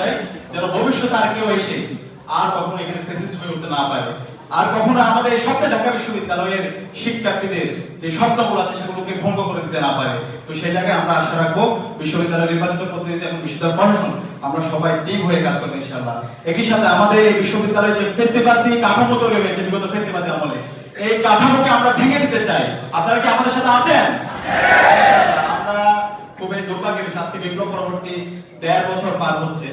চাই যেন ভবিষ্যতে আর কেউ এসে আর কখনো এখানে ফেসিস্ট হয়ে উঠতে না পারে। আর কখনো আমাদের স্বপ্নে ঢাকা বিশ্ববিদ্যালয়ের শিক্ষার্থীদের যে স্বপ্নগুলো আছে, সেগুলোকে ভঙ্গ করে দিতে না পারে। তো সেই জায়গায় আমরা আশা রাখব, বিশ্ববিদ্যালয়ের নির্বাচিত প্রতিনিধি এবং বিশ্ববিদ্যালয় প্রশাসন, আমরা সবাই টিম হয়ে কাজ করব ইনশাআল্লাহ। একই সাথে আমাদের এই বিশ্ববিদ্যালয়ে যে ফেসিবাদী কাঠামো তৈরি হয়েছে, বিগত ফেসিবাদী আমলে, এই কাঠামোকে আমরা ভেঙে দিতে চাই। আপনারা কি আমাদের সাথে আছেন? আমরা খুবই দুর্ভাগ্যের আজকে বিপ্লব পরবর্তী দেড় বছর পার হচ্ছে।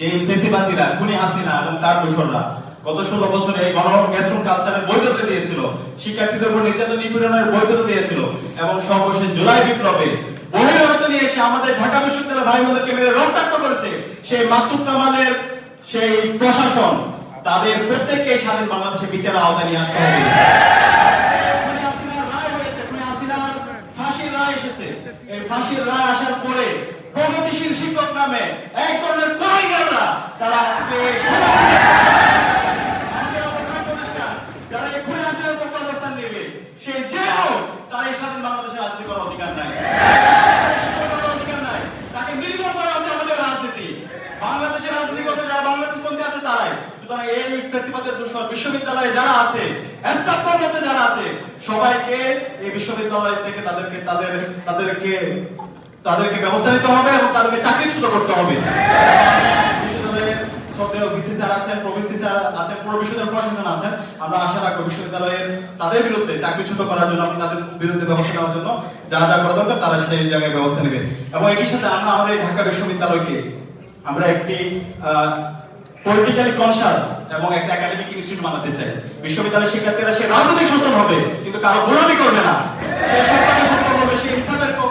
যে ফেসিবাদীরা খুনি হাসিনা এবং তার দোসররা গত ষোলো বছরে এই গণগ্যাসরুম কালচারের বৈধতা দিয়েছিল, শিক্ষার্থীদের উপর নির্যাতন নিপীড়নের বৈধতা দিয়েছিল এবং সর্বশেষ জুলাই বিপ্লবে বহিরাগত নিয়ে এসে আমাদের ঢাকা বিশ্ববিদ্যালয় ভাই বোনদেরকে মেরে রক্তাক্ত করেছে সেই মাসুদ কামালের সেই প্রশাসন তাদের প্রত্যেককে স্বাধীন বাংলাদেশে বিচার আওতায় নিয়ে আসতে হবে ফাঁসির রায়। এই ফাঁসির রায় আসার পরে প্রগতিশীল শিক্ষক নামে এক ধরনের কোয়াইগাররা তারা আজকে আমাদের অবস্থান পরিষ্কার। যারা খুনি হাসিনার পক্ষে অবস্থান নেবে, সে যে হোক, তার এই স্বাধীন বাংলাদেশে রাজনীতি করার অধিকার নাই। বাংলাদেশের রাজনীতি করতে যারা বাংলাদেশপন্থী আছে তারাই সুতরাং এই ফেস্টিভালের দূষণ বিশ্ববিদ্যালয়ে যারা আছে স্টাফ কর্মতে যারা আছে সবাইকে এই বিশ্ববিদ্যালয় থেকে তাদেরকে তাদের তাদেরকে তাদেরকে ব্যবস্থা নিতে হবে এবং তাদেরকে চাকরিচ্যুত করতে হবে আছেন পুরো বিশ্ববিদ্যালয় প্রশাসন শিক্ষার্থীরা সে রাজনৈতিক শোষণ হবে, কিন্তু কারও গোলামি করবে না।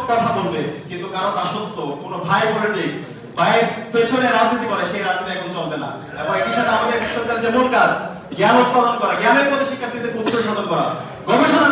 কথা বলবে, কিন্তু কারও দাসত্ব কোনো ভাই পলিটিক্স পায়ের পেছনে রাজনীতি করে, সেই রাজনীতি এখন চলবে না। এবং একই সাথে আমাদের সরকারের যে মূল কাজ, জ্ঞান উৎপাদন করা, জ্ঞানের প্রতি শিক্ষার্থীদের উদ্যোগ সাধন করা গবেষণা